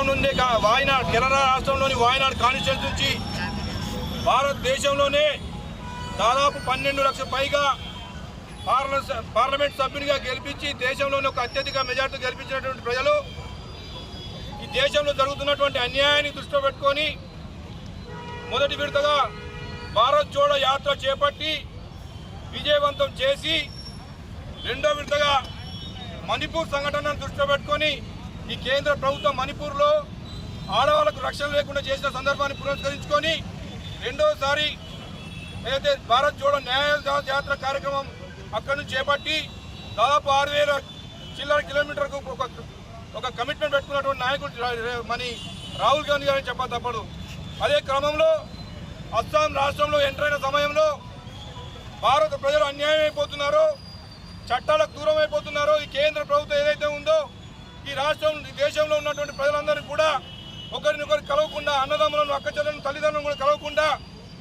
రాష్ట్రం నుండి వాయనాడ్ కేరళ రాష్ట్రంలోని వాయనాడ్ కాన్స్టిట్యూన్స్ నుంచి భారతదేశంలోనే దాదాపు పన్నెండు లక్షల పైగా పార్లమెంట్ పార్లమెంట్ సభ్యునిగా గెలిపించి దేశంలోని ఒక అత్యధిక మెజార్టీ గెలిపించినటువంటి ప్రజలు ఈ దేశంలో జరుగుతున్నటువంటి అన్యాయాన్ని దృష్టిలో పెట్టుకొని మొదటి విడతగా భారత్ జోడో యాత్ర చేపట్టి విజయవంతం చేసి రెండో విడతగా మణిపూర్ సంఘటనను దృష్టిలో పెట్టుకొని ఈ కేంద్ర ప్రభుత్వం మణిపూర్లో ఆడవాళ్ళకు రక్షణ లేకుండా చేసిన సందర్భాన్ని పురస్కరించుకొని రెండోసారి ఏదైతే భారత్ జోడో న్యాయ యాత్ర కార్యక్రమం అక్కడి నుంచి చేపట్టి దాదాపు ఆరు వేల చిల్లర కిలోమీటర్కు ఒక ఒక కమిట్మెంట్ పెట్టుకున్నటువంటి నాయకుడు మని రాహుల్ గాంధీ గారిని చెప్ప తప్పదు అదే క్రమంలో అస్సాం రాష్ట్రంలో ఎంటర్ అయిన సమయంలో భారత ప్రజలు అన్యాయం అయిపోతున్నారో చట్టాలకు దూరం అయిపోతున్నారో ఈ కేంద్ర ప్రభుత్వం ఏదైతే ఉందో ఈ రాష్ట్రం ఈ దేశంలో ఉన్నటువంటి ప్రజలందరూ కూడా ఒకరినొకరు కలవకుండా అన్నదమ్ములను అక్కచెల్లను తల్లిదండ్రులను కూడా కలవకుండా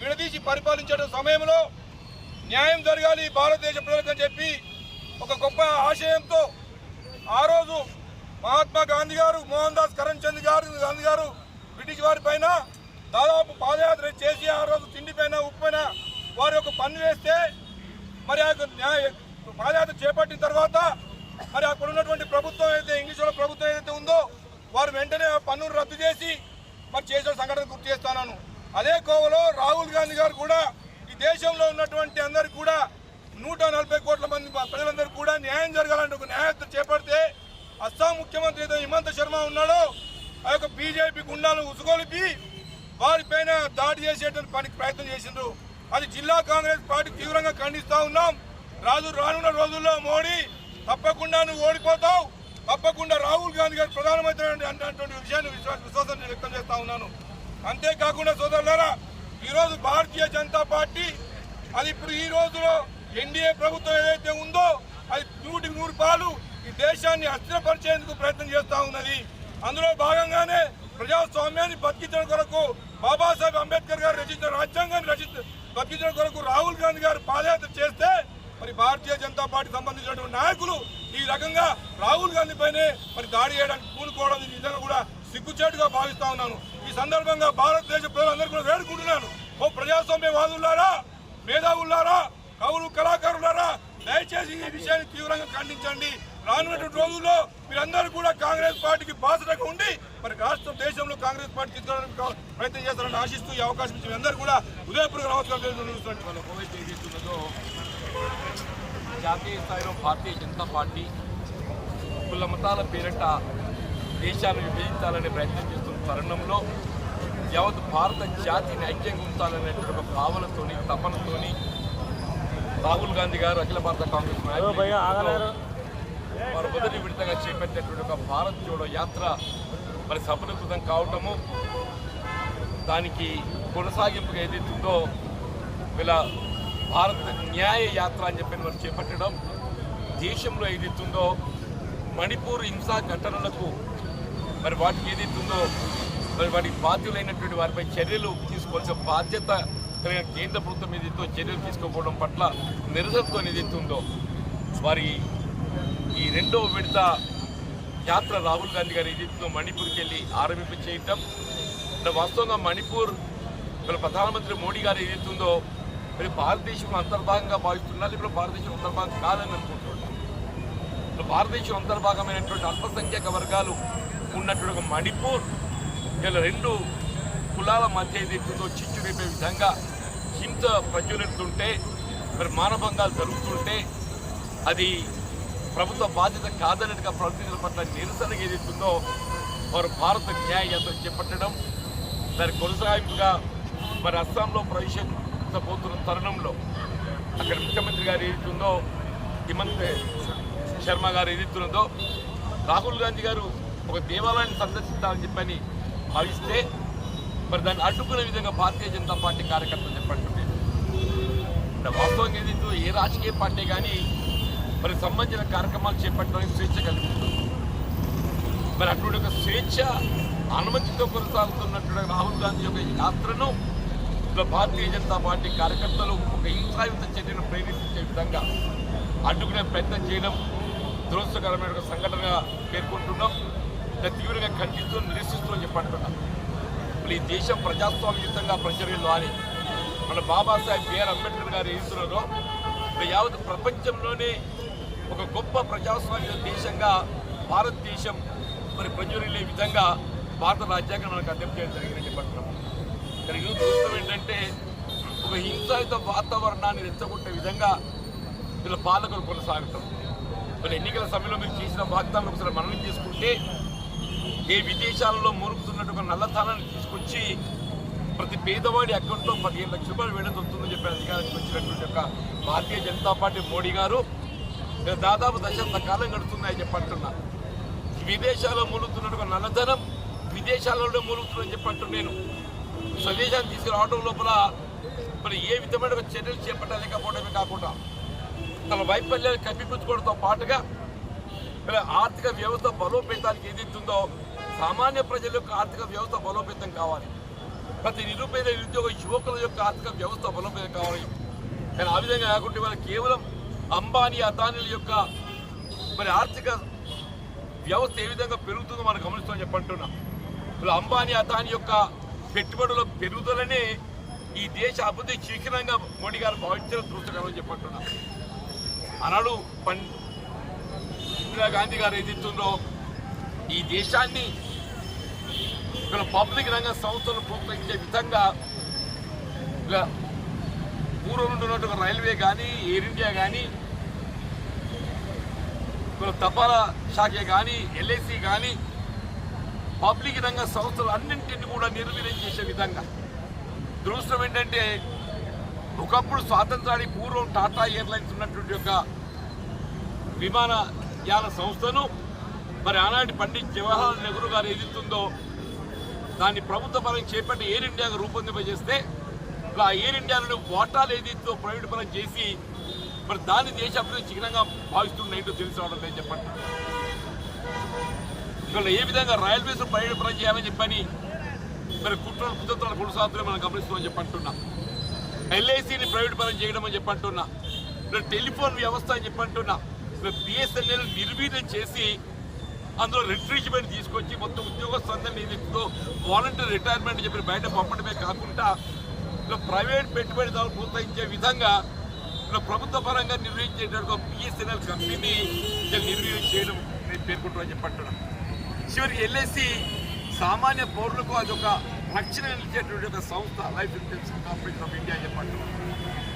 విడదీసి పరిపాలించే సమయంలో న్యాయం జరగాలి భారతదేశ ప్రజలకు చెప్పి ఒక గొప్ప ఆశయంతో ఆ రోజు మహాత్మా గాంధీ గారు మోహన్ దాస్ కరణ్చంద్ గారు గాంధీ గారు బ్రిటిష్ వారి పైన దాదాపు పాదయాత్ర చేసి ఆ రోజు తిండి పైన ఉప్పు పైన వారి యొక్క పన్ను వేస్తే మరి ఆ యొక్క న్యాయ పాదయాత్ర చేపట్టిన తర్వాత మరి అక్కడ ఉన్నటువంటి ప్రభుత్వం అయితే ఇంగ్లీషులో ప్రభుత్వం ఏదైతే ఉందో వారు వెంటనే ఆ పన్నును రద్దు చేసి మరి చేసిన సంఘటన గుర్తు చేస్తున్నాను అదే కోవలో రాహుల్ గాంధీ గారు కూడా ఈ దేశంలో ఉన్నటువంటి అందరికి కూడా నూట నలభై కోట్ల మంది ప్రజలందరూ కూడా న్యాయం జరగాలంటే ఒక న్యాయత్ర చేపడితే అస్సాం ముఖ్యమంత్రి ఏదో హిమంత శర్మ ఉన్నాడో ఆ యొక్క బీజేపీ గుండాలను ఉసుగొలిపి వారిపైన దాడి చేసేటువంటి పనికి ప్రయత్నం చేసిండ్రు. అది జిల్లా కాంగ్రెస్ పార్టీ తీవ్రంగా ఖండిస్తూ ఉన్నాం. రాజు రానున్న రోజుల్లో మోడీ తప్పకుండా నువ్వు ఓడిపోతావు. తప్పకుండా రాహుల్ గాంధీ గారు ప్రధానమంత్రి అన్నటువంటి విషయాన్ని విశ్వాస విశ్వాసాన్ని వ్యక్తం చేస్తా ఉన్నాను. అంతేకాకుండా సోదరులారా ఈరోజు భారతీయ జనతా పార్టీ అది ఇప్పుడు ఈ రోజులో ఎన్డీఏ ప్రభుత్వం ఏదైతే ఉందో అది నూటి నూరు పాలు ఈ దేశాన్ని అస్థిరపరిచేందుకు ప్రయత్నం చేస్తూ ఉన్నది. అందులో భాగంగానే ప్రజాస్వామ్యాన్ని బతికించడం కొరకు బాబాసాహెబ్ అంబేద్కర్ గారు రచించిన రాజ్యాంగాన్ని రచించ బతికించడం కొరకు రాహుల్ గాంధీ గారు పాదయాత్ర చేస్తే మరి భారతీయ జనతా పార్టీ సంబంధించినటువంటి నాయకులు ఈ రకంగా రాహుల్ గాంధీ పైనే మరి దాడి చేయడానికి పూనుకోవడం నిజంగా కూడా సిగ్గుచేటుగా భావిస్తా ఉన్నాను. ఈ సందర్భంగా భారతదేశ ప్రజలందరూ కూడా వేడుకుంటున్నాను. ఓ ప్రజాస్వామ్యవాదులారా మేధావులారా కవులు కళాకారులారా దయచేసి ఈ విషయాన్ని తీవ్రంగా ఖండించండి. రానున్నటువంటి రోజుల్లో మీరందరూ కూడా కాంగ్రెస్ పార్టీకి బాసటగా ఉండి మరి రాష్ట్ర దేశంలో కాంగ్రెస్ పార్టీ తీసుకోవడానికి ప్రయత్నం చేస్తారని ఆశిస్తూ ఈ అవకాశం ఇచ్చిన అందరూ కూడా ఉదయపూర్వక నమస్కారం జాతీయ స్థాయిలో భారతీయ జనతా పార్టీ కుల మతాల పేరిట దేశాన్ని విభజించాలనే ప్రయత్నం చేస్తున్న తరుణంలో యావత్ భారత జాతిని ఐక్యంగా ఉంచాలనేటువంటి ఒక భావనతోని తపనతోని రాహుల్ గాంధీ గారు అఖిల భారత కాంగ్రెస్ నాయకులు వారు మొదటి విడతగా చేపట్టినటువంటి ఒక భారత్ జోడో యాత్ర మరి సఫలీకృతం కావటము దానికి కొనసాగింపుగా ఏదైతుందో వీళ్ళ భారత న్యాయ యాత్ర అని చెప్పి మనం చేపట్టడం దేశంలో ఏదైతుందో మణిపూర్ హింసా ఘటనలకు మరి వాటికి ఏదైతుందో మరి వాటికి బాధ్యులైనటువంటి వారిపై చర్యలు తీసుకోవాల్సిన బాధ్యత కలిగిన కేంద్ర ప్రభుత్వం ఏదైతే చర్యలు తీసుకోకపోవడం పట్ల నిరసనతో ఏదైతుందో వారి ఈ రెండవ విడత యాత్ర రాహుల్ గాంధీ గారు ఏదైతుందో మణిపూర్కి వెళ్ళి ఆరంభింప చేయటం వాస్తవంగా మణిపూర్ ప్రధానమంత్రి మోడీ గారు ఏదైతుందో మరి భారతదేశం అంతర్భాగంగా భావిస్తున్నారు ఇప్పుడు భారతదేశం అంతర్భాగం కాదని అనుకుంటున్నారు ఇప్పుడు భారతదేశం అంతర్భాగమైనటువంటి అల్పసంఖ్యాక వర్గాలు ఉన్నటువంటి ఒక మణిపూర్ ఇలా రెండు కులాల మధ్య ఏదైతుందో చిచ్చు రేపే విధంగా హింస ప్రజ్వలిస్తుంటే మరి మానభంగాలు జరుగుతుంటే అది ప్రభుత్వ బాధ్యత కాదన్నట్టుగా ప్రవర్తించడం పట్ల నిరసన ఏదైతుందో వారు భారత న్యాయ యాత్ర చేపట్టడం దాని కొనసాగింపుగా మరి అస్సాంలో ప్రవేశం పోతున్న తరుణంలో అక్కడ ముఖ్యమంత్రి గారు ఏదైతుందో హిమంత్ శర్మ గారు ఏదైతున్నదో రాహుల్ గాంధీ గారు ఒక దేవాలయాన్ని సందర్శించాలని చెప్పని భావిస్తే మరి దాన్ని అడ్డుకునే విధంగా భారతీయ జనతా పార్టీ కార్యకర్తలు చెప్పండి వాస్తవం వాస్తవంగా ఏదైతే ఏ రాజకీయ పార్టీ కానీ మరి సంబంధించిన కార్యక్రమాలు చేపట్టడానికి స్వేచ్ఛ కలిగి మరి అటువంటి ఒక స్వేచ్ఛ అనుమతితో కొనసాగుతున్నటువంటి రాహుల్ గాంధీ యొక్క యాత్రను భారతీయ జనతా పార్టీ కార్యకర్తలు ఒక హింసాయుత చర్యను ప్రేరేపించే విధంగా అడ్డుకునే ప్రయత్నం చేయడం దురదృష్టకరమైన ఒక సంఘటనగా పేర్కొంటున్నాం. ఇలా తీవ్రంగా ఖండిస్తూ నిరసిస్తూ అని చెప్పంటున్నాం. ఇప్పుడు ఈ దేశం ప్రజాస్వామ్యయుతంగా ప్రజలు మన బాబాసాహెబ్ బిఆర్ అంబేద్కర్ గారు ఎదుగుతున్నారో యావత్ ప్రపంచంలోనే ఒక గొప్ప ప్రజాస్వామ్య దేశంగా భారతదేశం మరి ప్రజలు విధంగా భారత రాజ్యాంగం మనకు అర్థం చేయడం జరిగిందని ఇక్కడ ఈరోజు చూస్తాం ఏంటంటే ఒక హింసాయుత వాతావరణాన్ని రెచ్చగొట్టే విధంగా వీళ్ళ పాలకులు కొనసాగుతాం. మరి ఎన్నికల సమయంలో మీరు చేసిన వాగ్దానం ఒకసారి మననం చేసుకుంటే ఏ విదేశాలలో మురుగుతున్నట్టు ఒక నల్లధనాన్ని తీసుకొచ్చి ప్రతి పేదవాడి అకౌంట్లో పదిహేను లక్షల రూపాయలు వేయడం దొరుకుతుందని చెప్పి అధికారానికి వచ్చినటువంటి ఒక భారతీయ జనతా పార్టీ మోడీ గారు దాదాపు దశాబ్ద కాలం గడుతున్నాయని చెప్పంటున్నా విదేశాల్లో మూలుగుతున్నట్టు ఒక నల్లధనం విదేశాలలో మూలుగుతుందని చెప్పంటూ నేను. స్వదేశాన్ని తీసుకురావడం లోపల మరి ఏ విధమైన ఒక చర్యలు చేపట్టలేకపోవడమే కాకుండా తమ వైఫల్యాన్ని కప్పిపుచ్చుకోవడంతో పాటుగా మరి ఆర్థిక వ్యవస్థ బలోపేతానికి ఏదైతుందో సామాన్య ప్రజల యొక్క ఆర్థిక వ్యవస్థ బలోపేతం కావాలి. ప్రతి నిరుపేద నిరుద్యోగ యువకుల యొక్క ఆర్థిక వ్యవస్థ బలోపేతం కావాలి. కానీ ఆ విధంగా కాకుండా వాళ్ళు కేవలం అంబానీ అదానీల యొక్క మరి ఆర్థిక వ్యవస్థ ఏ విధంగా పెరుగుతుందో మనం గమనిస్తామని చెప్పంటున్నాం ఇప్పుడు అంబానీ అదానీ యొక్క పెట్టుబడుల పెరుగుదలనే ఈ దేశ అభివృద్ధి శిఖరంగా మోడీ గారు భావించిన దృష్టకరం చెప్పంటున్నాం ఆనాడు పం ఇందిరాగాంధీ గారు ఏదిస్తుందో ఈ దేశాన్ని ఇక్కడ పబ్లిక్ రంగ సంస్థలు ప్రోత్సహించే విధంగా ఇలా పూర్వం నుండి రైల్వే కానీ ఎయిర్ ఇండియా కానీ ఇక్కడ తపాలా శాఖ కానీ ఎల్ఐసి కానీ పబ్లిక్ రంగ సంస్థలు అన్నింటిని కూడా నిర్వీర్యం చేసే విధంగా. దురదృష్టం ఏంటంటే ఒకప్పుడు స్వాతంత్రానికి పూర్వం టాటా ఎయిర్లైన్స్ ఉన్నటువంటి యొక్క విమానయాన సంస్థను మరి ఆనాటి పండిత్ జవహర్లాల్ నెహ్రూ గారు ఏదిస్తుందో దాన్ని ప్రభుత్వ పరంగా చేపట్టి ఎయిర్ ఇండియాగా రూపొందింపజేస్తే ఇప్పుడు ఆ ఎయిర్ ఇండియాలో వాటాలు ఏదైతే ప్రైవేట్ పరం చేసి మరి దాన్ని దేశ అభివృద్ధి చిహ్నంగా భావిస్తున్న ఏంటో లేదు చెప్పండి. ఇక్కడ ఏ విధంగా రైల్వేస్ ప్రైవేట్ పరం చేయాలని చెప్పని మరి కుట్రలు కుతంత్రాలు కొనసాగుతున్నాయి మనం గమనిస్తామని చెప్పంటున్నా. ఎల్ఐసిని ప్రైవేట్ పరం చేయడం అని చెప్పంటున్నా. ఇప్పుడు టెలిఫోన్ వ్యవస్థ అని చెప్పంటున్నా. ఇప్పుడు బిఎస్ఎన్ఎల్ నిర్వీర్యం చేసి అందులో రిట్రీచ్మెంట్ తీసుకొచ్చి మొత్తం ఉద్యోగస్తులందరినీ ఏదైతుందో వాలంటీర్ రిటైర్మెంట్ చెప్పి బయట పంపడమే కాకుండా ఇలా ప్రైవేట్ పెట్టుబడిదారులు ప్రోత్సహించే విధంగా ఇలా ప్రభుత్వ పరంగా నిర్వహించేటువంటి బిఎస్ఎన్ఎల్ కంపెనీని నిర్వీర్యం చేయడం నేను పేర్కొంటున్నాను చెప్పంటున్నాను చివరికి ఎల్ఐసి సామాన్య పౌరులకు అది ఒక రక్షణ నిలిచేటువంటి ఒక సంస్థ life insurance corporation of India చెప్పంటున్నాను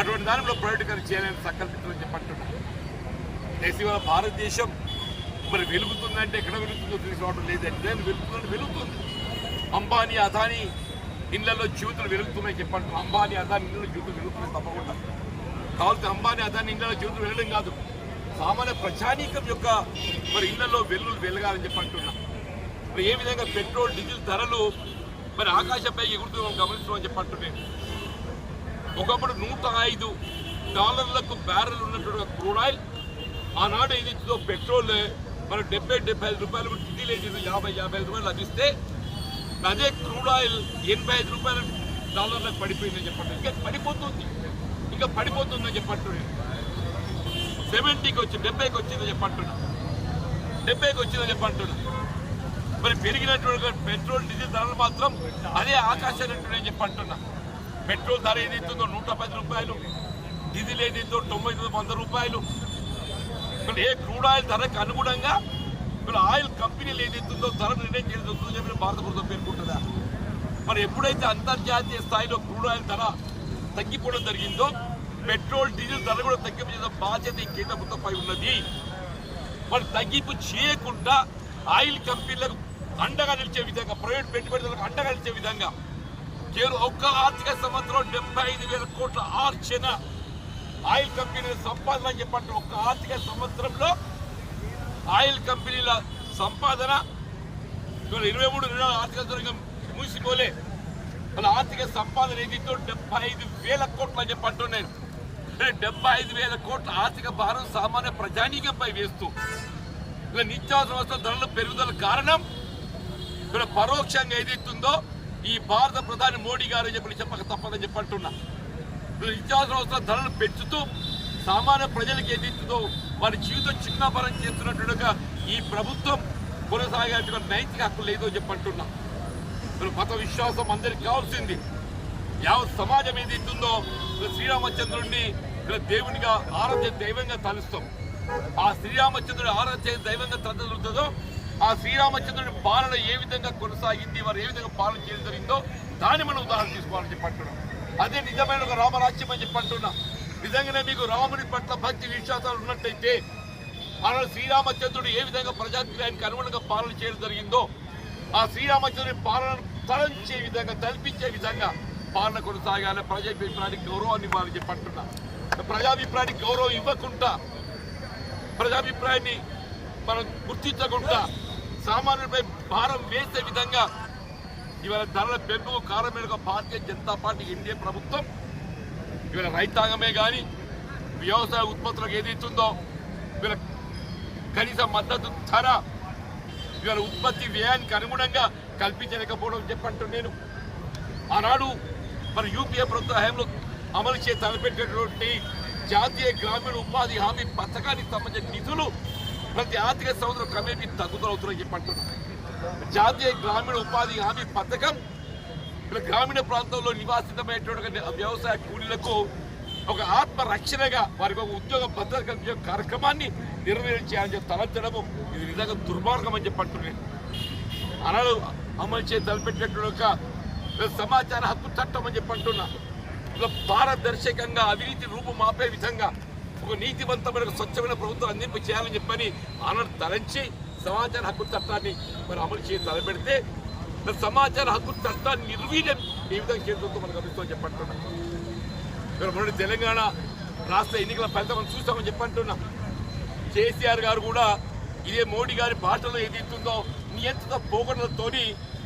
అటువంటి దానిలో ప్రైవేటీకరణ చేయాలని సంకల్పించడం చెప్పంటున్నాను దేశ ఇవాళ భారతదేశం మరి వెలుగుతుందంటే ఎక్కడ వెలుగుతుందో తెలిసి రావడం లేదండి. నేను వెలుగుతుంది వెలుగుతుంది. అంబానీ అదానీ ఇళ్ళలో జీవితాలు వెలుగుతున్నాయి చెప్పండి అంబానీ అదానీ ఇళ్ళలో జీవితం వెలుగుతున్నాయి తప్పకుండా. కావాల్సిన అంబానీ అదానీ ఇళ్ళలో జీవితం వెళ్ళడం కాదు. సామాన్య ప్రజానీకం యొక్క మరి ఇళ్ళలో వెల్లులు వెలగాలని చెప్పి అంటున్నా మరి ఏ విధంగా పెట్రోల్ డీజిల్ ధరలు మరి ఆకాశంపై ఎగురుతూ గమనిస్తున్నామని చెప్పి అంటున్నాను ఒకప్పుడు నూట ఐదు డాలర్లకు బ్యారెల్ ఉన్నటువంటి క్రూడ్ ఆయిల్ ఆనాడు ఏదైతుందో పెట్రోల్ మరి డెబ్బై డెబ్బై ఐదు రూపాయలు డీజిల్ ఏదైతే యాభై యాభై ఐదు రూపాయలు లభిస్తే అదే క్రూడ్ ఆయిల్ ఎనభై ఐదు రూపాయల డాలర్లకు పడిపోయిందని చెప్పండి ఇంకా పడిపోతుంది. ఇంకా పడిపోతుందని చెప్పంటున్నాను సెవెంటీకి వచ్చి డెబ్బైకి వచ్చిందని చెప్పంటున్నా డెబ్బైకి వచ్చిందని చెప్పంటున్నా మరి పెరిగినటువంటి పెట్రోల్ డీజిల్ ధరలు మాత్రం అదే ఆకాశాన్ని నేను చెప్పంటున్నా పెట్రోల్ ధర ఏదైతుందో నూట పది రూపాయలు డీజిల్ ఏదైతుందో తొంభై తొమ్మిది వంద రూపాయలు. ఇక్కడ ఏ క్రూడ్ ఆయిల్ ధరకు అనుగుణంగా ఇక్కడ ఆయిల్ కంపెనీలు ఏదైతుందో ధర నిర్ణయం చేయడం చెప్పి భారత ప్రభుత్వం పేర్కొంటుందా? మరి ఎప్పుడైతే అంతర్జాతీయ స్థాయిలో క్రూడ్ ఆయిల్ ధర తగ్గిపోవడం జరిగిందో పెట్రోల్ డీజిల్ ధర కూడా తగ్గించే బాధ్యత ఈ కేంద్ర ప్రభుత్వంపై ఉన్నది. మరి తగ్గింపు చేయకుండా ఆయిల్ కంపెనీలకు అండగా నిలిచే విధంగా ప్రైవేట్ పెట్టుబడులకు అండగా నిలిచే విధంగా. కేవలం ఒక్క ఆర్థిక సంవత్సరం డెబ్బై ఐదు వేల కోట్ల ఆర్చన ఆయిల్ కంపెనీల సంపాదన అని చెప్పంటే ఒక్క ఆర్థిక సంవత్సరంలో ఆయిల్ కంపెనీల సంపాదన ఇరవై మూడు ఇరవై ఆర్థిక సంవత్సరం మూసిపోలే వాళ్ళ ఆర్థిక సంపాదన ఏదితో డెబ్బై ఐదు వేల కోట్లు అని చెప్పి అంటున్నాను అంటే డెబ్బై ఐదు వేల కోట్ల ఆర్థిక భారం సామాన్య ప్రజానీకంపై వేస్తూ. ఇలా నిత్యావసర వస్తువుల ధరల పెరుగుదల కారణం ఇక్కడ పరోక్షంగా ఏదైతుందో ఈ భారత ప్రధాని మోడీ గారు చెప్పి చెప్పక తప్పదని చెప్పి అంటున్నా. నిత్యావసర వస్తువుల ధరలు పెంచుతూ సామాన్య ప్రజలకు ఏదైతుందో వారి జీవితం చిన్నపరం చేస్తున్నట్టుగా ఈ ప్రభుత్వం కొనసాగేటువంటి నైతిక హక్కు లేదో చెప్పంటున్నా మరి మత విశ్వాసం అందరికి కావాల్సింది. యావత్ సమాజం ఏది ఇస్తుందో శ్రీరామచంద్రుడిని ఇక్కడ దేవునిగా ఆరాధ్య దైవంగా తలుస్తాం. ఆ శ్రీరామచంద్రుడి ఆరాధ్య దైవంగా తలుతుందో ఆ శ్రీరామచంద్రుడి పాలన ఏ విధంగా కొనసాగింది వారు ఏ విధంగా పాలన చేయడం జరిగిందో దాన్ని మనం ఉదాహరణ తీసుకోవాలని చెప్పంటున్నాం అదే నిజమైన ఒక రామరాజ్యం అని చెప్పంటున్నా నిజంగానే మీకు రాముని పట్ల భక్తి విశ్వాసాలు ఉన్నట్టయితే ఆనాడు శ్రీరామచంద్రుడు ఏ విధంగా ప్రజాగ్రహానికి అనుగుణంగా పాలన చేయడం జరిగిందో ఆ శ్రీరామచంద్రుడి పాలన తలంచే విధంగా తలపించే విధంగా పాలన కొనసాగాలి ప్రజాభిప్రాయానికి గౌరవాన్ని ఇవ్వాలని చెప్పంటున్నా ప్రజాభిప్రాయానికి గౌరవం ఇవ్వకుండా ప్రజాభిప్రాయాన్ని మనం గుర్తించకుండా సామాన్యులపై భారం వేసే విధంగా ఇవాళ ధరల పెంపు కారణమైన భారతీయ జనతా పార్టీ ఎన్డీఏ ప్రభుత్వం ఇవాళ రైతాంగమే కానీ వ్యవసాయ ఉత్పత్తులకు ఏదైతుందో ఇవాళ కనీస మద్దతు ధర ఇవాళ ఉత్పత్తి వ్యయానికి అనుగుణంగా కల్పించలేకపోవడం చెప్పంటూ నేను. ఆనాడు మరి యూపీఏ ప్రభుత్వ హయాంలో అమలు చేసి తలపెట్టినటువంటి జాతీయ గ్రామీణ ఉపాధి హామీ పథకానికి సంబంధించిన నిధులు ప్రతి ఆర్థిక సంవత్సరం క్రమేపీ తగ్గుతవుతున్నాయి చెప్పంటున్నాను జాతీయ గ్రామీణ ఉపాధి హామీ పథకం ఇక్కడ గ్రామీణ ప్రాంతంలో నివాసితమైనటువంటి వ్యవసాయ కూలీలకు ఒక ఆత్మరక్షణగా వారికి ఒక ఉద్యోగ భద్రత కల్పించే కార్యక్రమాన్ని నిర్వహించాలని చెప్పి తలంచడము ఇది నిజంగా దుర్మార్గం అని చెప్పి అంటున్నాను అనాడు అమలు చేసి తలపెట్టినటువంటి ఒక సమాచార హక్కు చట్టం అని చెప్పి అంటున్నా ఇలా పారదర్శకంగా అవినీతి రూపం ఆపే విధంగా ఒక నీతివంతమైన స్వచ్ఛమైన ప్రభుత్వం అందింపు చేయాలని చెప్పని ఆనాడు తలంచి సమాచార హక్కు చట్టాన్ని మరి అమలు చేసి తలపెడితే సమాచార హక్కు చట్టాన్ని నిర్వీర్యం ఏ విధంగా చేస్తుందో మనకు గమనిస్తూ చెప్పంటున్నాం. ఇక్కడ మొన్న తెలంగాణ రాష్ట్ర ఎన్నికల ఫలితం మనం చూస్తామని చెప్పంటున్నా. కేసీఆర్ గారు కూడా ఇదే మోడీ గారి భాషలో ఏదైతుందో నియంత్రిత పోగొడలతోని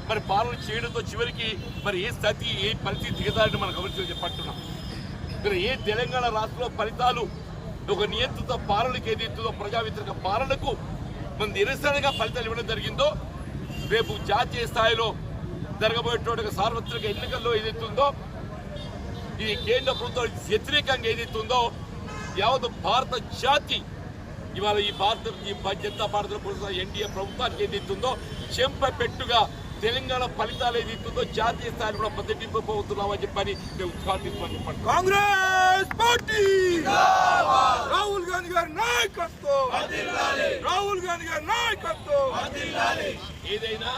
మరి పాలన చేయడంతో చివరికి మరి ఏ స్థితి ఏ పరిస్థితి దిగదారని మనం గమనించి చెప్పంటున్నాం. ఇక్కడ ఏ తెలంగాణ రాష్ట్రంలో ఫలితాలు ఒక నియంత్రిత పాలనకు ఏదైతుందో ప్రజా వ్యతిరేక పాలనకు మన నిరసనగా ఫలితాలు ఇవ్వడం జరిగిందో రేపు జాతీయ స్థాయిలో జరగబోయేటువంటి సార్వత్రిక ఎన్నికల్లో ఏదైతుందో ఈ కేంద్ర ప్రభుత్వం వ్యతిరేకంగా ఏదైతుందో యావత్ భారత జాతి ఇవాళ ఈ భారత ఈ జనతా పార్టీ ప్రభుత్వం ఎన్డీఏ ప్రభుత్వానికి ఏదైతుందో చెంప పెట్టుగా తెలంగాణ ఫలితాలు ఏదైతుందో జాతీయ స్థాయిలో కూడా ప్రతిబింబపోతున్నామని చెప్పని మేము ఉద్ఘాటిస్తామని చెప్పండి. కాంగ్రెస్ పార్టీ! రాహుల్ గాంధీ గారి నాయకత్వం! రాహుల్ గాంధీ గారి నాయకత్వం! ఏదైనా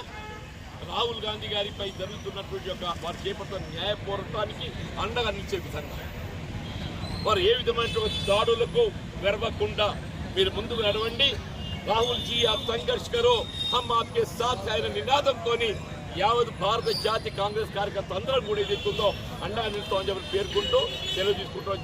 రాహుల్ గాంధీ గారిపై జరుగుతున్నటువంటి యొక్క వారు చేపడుతున్న న్యాయ పోరాటానికి అండగా నిలిచే విధంగా. వారు ఏ విధమైనటువంటి దాడులకు వెరవకుండా మీరు ముందుకు నడవండి. రాహుల్ జీ ఆప్ సంఘర్ష్ కరో హమ్ ఆప్కే సాత్ ఆయన నినాదంతో యావత్ భారత జాతి కాంగ్రెస్ కార్యకర్త అందరం కూడా ఏదైతుందో అండా నిలుస్తామని చెప్పి పేర్కొంటూ సెలవు తీసుకుంటాం